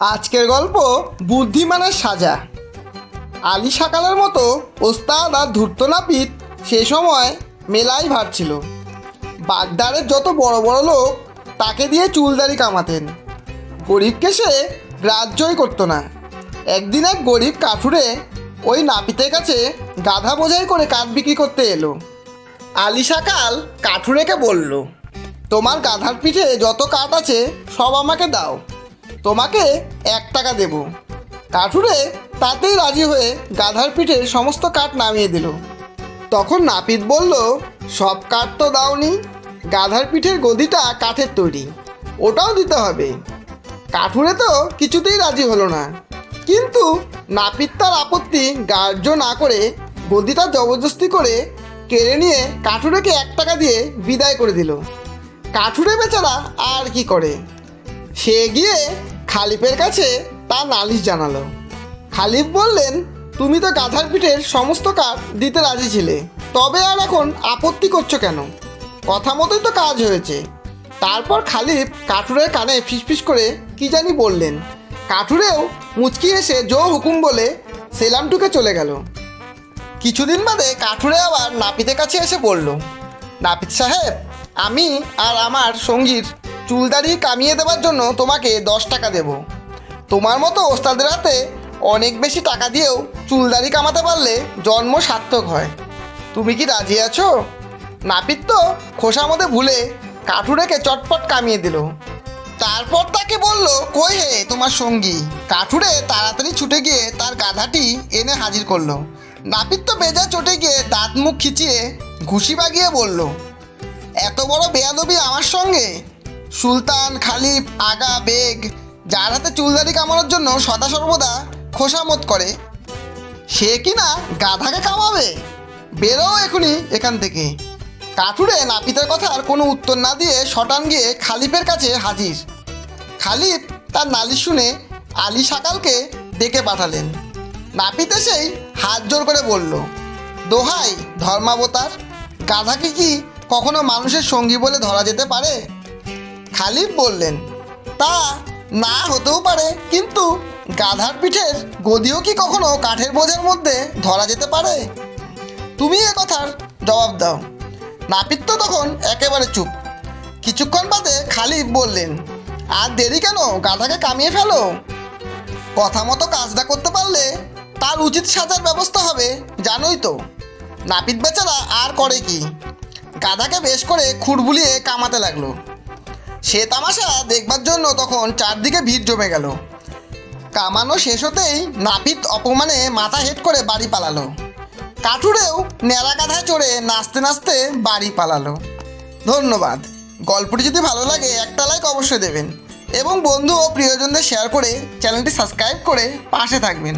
আজকের গল্প বুদ্ধিমানের সাজা। আলী সাকালের মতো ওস্তাদ আর ধূর্ত নাপিত সে সময় মেলাই ভাবছিল বাগদারের যত বড় বড় লোক তাকে দিয়ে চুলদারি কামাতেন। গরিবকে সে গ্রাহ্যই করতো না। একদিন এক গরিব কাঠুরে ওই নাপিতের কাছে গাধা বোঝাই করে কাঠ বিক্রি করতে এলো। আলী সাকাল কাঠুরেকে বলল, তোমার গাধার পিঠে যত কাঠ আছে সব আমাকে দাও। তোমাকে এক টাকা দেব। কাঠুরে তাতেই রাজি হয়ে গাধার পিঠে সমস্ত কাঠ নামিয়ে দিল। তখন নাপিত বলল, সব কাঠ তো দাওনি, গাধার পিঠের গদিটা কাঠের তৈরি, ওটাও দিতে হবে। কাঠুরে তো কিছুতেই রাজি হলো না। কিন্তু নাপিত তার আপত্তি গ্রাহ্য না করে গদিটা জবরদস্তি করে কেড়ে নিয়ে কাঠুরেকে এক টাকা দিয়ে বিদায় করে দিল। কাঠুরে বেচারা আর কি করে? সে গিয়ে খালিফের কাছে তা নালিশ জানালো। খালিফ বললেন, তুমি তো গাধার পিঠের সমস্ত কাঠ দিতে রাজি ছিলে, তবে আর এখন আপত্তি করছ কেন? কথা মতোই তো কাজ হয়েছে। তারপর খালিফ কাঠুরের কানে ফিসফিস করে কি জানি বললেন। কাঠুরেও মুচকি এসে জো হুকুম বলে সেলামটুকে চলে গেল। কিছুদিন বাদে কাঠুরে আবার নাপিতের কাছে এসে বলল, নাপিত সাহেব, আমি আর আমার সঙ্গীর চুলদারি কামিয়ে দেওয়ার জন্য তোমাকে দশ টাকা দেব। তোমার মতো ওস্তাদের হাতে অনেক বেশি টাকা দিয়েও চুলদারি কামাতে পারলে জন্ম সার্থক হয়। তুমি কি রাজি আছো? নাপিত তো খোসা মধ্যে ভুলে কাঠুরেকে চটপট কামিয়ে দিল। তারপর তাকে বলল, কই হে তোমার সঙ্গী? কাঠুরে তাড়াতাড়ি ছুটে গিয়ে তার গাধাটি এনে হাজির করল। নাপিত তো বেজা চটে গিয়ে দাঁত মুখ খিচিয়ে ঘুষি বাগিয়ে বলল, এত বড় বেয়াদবি আমার সঙ্গে? সুলতান খালিফ আগা বেগ, যার হাতে চুলদারি কামানোর জন্য সদা সর্বদা খোসামত করে। সে কি না গাধাকে কামাবে? বেরো এখনই এখান থেকে। কাঠুরে নাপিতের কথার কোনো উত্তর না দিয়ে শটান গিয়ে খালিফের কাছে হাজির। খালিফ তার নালিশ শুনে আলী সাকালকে ডেকে পাঠালেন। নাপিত এসেই হাত জোর করে বলল, দোহাই ধর্মাবতার, গাধাকে কি কখনো মানুষের সঙ্গী বলে ধরা যেতে পারে? খালিফ বললেন, তা না হতেও পারে, কিন্তু গাধার পিঠের গদিও কি কখনো কাঠের বোঝার মধ্যে ধরা যেতে পারে? তুমি এ কথার জবাব দাও। নাপিত তো তখন একেবারে চুপ। কিছুক্ষণ বাদে খালিফ বললেন, আর দেরি কেন? গাধাকে কামিয়ে ফেলো। কথা মতো কাজটা করতে পারলে তার উচিত সাজার ব্যবস্থা হবে, জানোই তো। নাপিত বেচারা আর করে কি? গাধাকে বেশ করে খুঁট বুলিয়ে কামাতে লাগল। সে তামাশা দেখবার জন্য তখন চারদিকে ভিড় জমে গেল। কামানো শেষ হতেই নাপিত অপমানে মাথা হেট করে বাড়ি পালালো। কাঠুরেও ন্যাড়া গাধায় চড়ে নাচতে নাচতে বাড়ি পালালো। ধন্যবাদ, গল্পটি যদি ভালো লাগে একটা লাইক অবশ্যই দেবেন। এবং বন্ধু ও প্রিয়জনদের শেয়ার করে চ্যানেলটি সাবস্ক্রাইব করে পাশে থাকবেন।